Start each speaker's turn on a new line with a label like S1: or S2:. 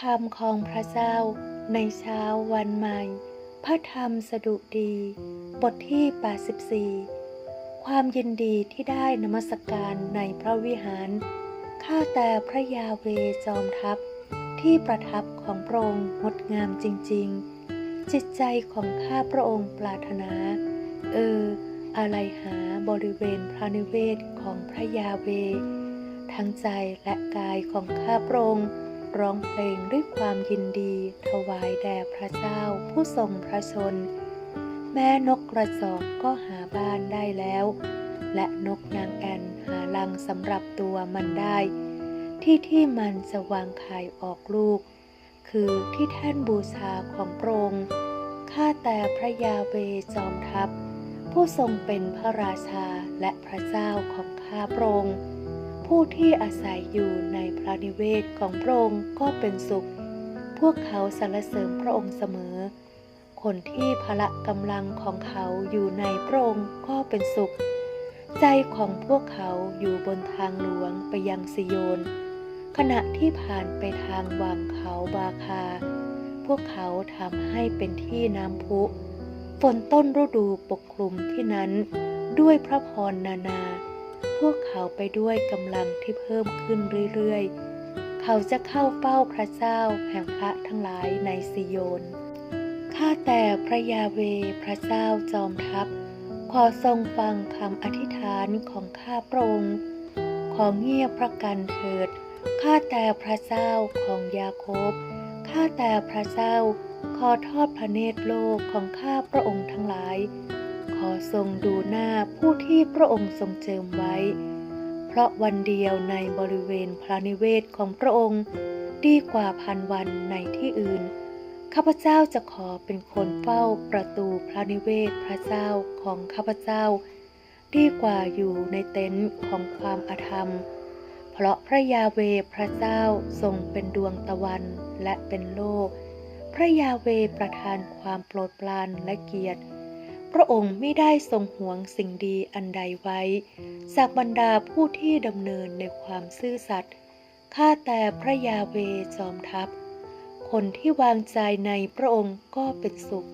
S1: คำของพระเจ้าในเช้าวันใหม่ พระธรรมสดุดี บทที่ 84 ความยินดีที่ได้นมัสการในพระวิหาร ข้าแต่พระยาเวจอมทัพ ที่ประทับของพระองค์งดงามจริง ๆ จิตใจของข้าพระองค์ปรารถนา เออ อะไรหาบริเวณพระนิเวศของพระยาเว ทั้งใจและกายของข้าพระองค์ ร้องเพลงด้วยความยินดี ถวายแด่พระเจ้าผู้ทรงพระชน แม่นกกระจอกก็หาบ้านได้แล้ว และนกนางแอ่นหารังสำหรับตัวมันได้ ที่ที่มันจะวางไข่ออกลูก คือที่แท่นบูชาของพระองค์ข้าแต่พระยาเวจอมทัพ ผู้ทรงเป็นพระราชาและพระเจ้าของข้าพระองค์ ผู้ที่อาศัยอยู่ในพระนิเวศของพระองค์ก็เป็นสุข พวกเขาสรรเสริญพระองค์เสมอ คนที่พละกำลังของเขาอยู่ในพระองค์ก็เป็นสุข ใจของพวกเขาอยู่บนทางหลวงไปยังซิโยน ขณะที่ผ่านไปทางวังเขาบาคา พวกเขาทำให้เป็นที่น้ำพุฝนต้นฤดูปกคลุมที่นั้นด้วยพระพรนานาพ วกเขาไปด้วยกำลังที่เพิ่มขึ้นเรื่อยๆ เขาจะเข้าเฝ้าพระเจ้าแห่งพระทั้งหลายในซิโยน ข้าแต่พระยาเวพระเจ้าจอมทัพ ขอทรงฟังคำอธิษฐานของข้าพระองค์ ขอเงียบพระกันเถิด ข้าแต่พระเจ้าของยาโคบ ข้าแต่พระเจ้าขอทอดพระเนตรโลกของข้าพระองค์ทั้งหลาย อทรงดูหน้าผู้ที่พระองค์ทรงเจิมไว้ เพราะวันเดียวในบริเวณพระนิเวศของพระองค์ ดีกว่าพันวันในที่อื่น ข้าพเจ้าจะขอเป็นคนเฝ้าประตูพระนิเวศพระเจ้าของข้าพเจ้า ดีกว่าอยู่ในเต็นท์ของความอาธรรม เพราะพระยาเวพระเจ้าทรงเป็นดวงตะวันและเป็นโลก พระยาเวประทานความโปรดปรานและเกียรติ พระองค์ไม่ได้ทรงหวงสิ่งดีอันใดไว้ จากบรรดาผู้ที่ดำเนินในความซื่อสัตย์ข้าแต่พระยาเวจอมทัพ คนที่วางใจในพระองค์ก็เป็นสุข